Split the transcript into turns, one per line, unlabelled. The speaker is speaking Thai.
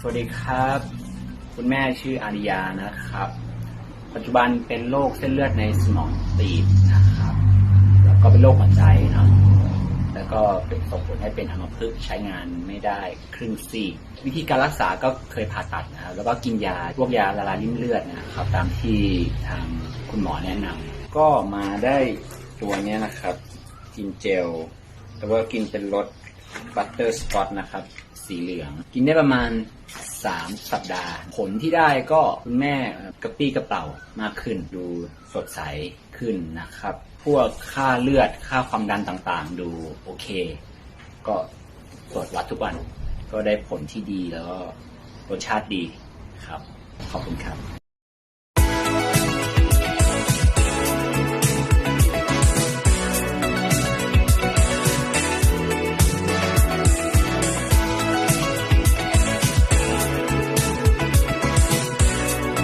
สวัสดีครับ คุณแม่ชื่ออาริยานะครับ ปัจจุบันเป็นโรคเส้นเลือดในสมองตีบนะครับ แล้วก็เป็นโรคหัวใจนะแล้วก็เป็นส่งผลให้เป็นอัมพฤกษ์ใช้งานไม่ได้ครึ่งซีกวิธีการรักษาก็เคยผ่าตัดนะครับแล้วก็กินยาพวกยาละลายริ่มเลือดนะครับ ตามที่ทางคุณหมอแนะนำก็มาได้ตัวนี้นะครับ กินเจลแต่ว่ากินเป็นรสบัตเตอร์สกอตนะครับ สีเหลือง กินได้ประมาณ 3 สัปดาห์ ผลที่ได้ก็คุณแม่กระปี้กระเป๋ามากขึ้น ดูสดใสขึ้นนะครับ พวกค่าเลือดค่าความดันต่างๆ ดูโอเค ก็ตรวจวัดทุกวัน ก็ได้ผลที่ดีแล้วก็รสชาติดีครับ ขอบคุณครับ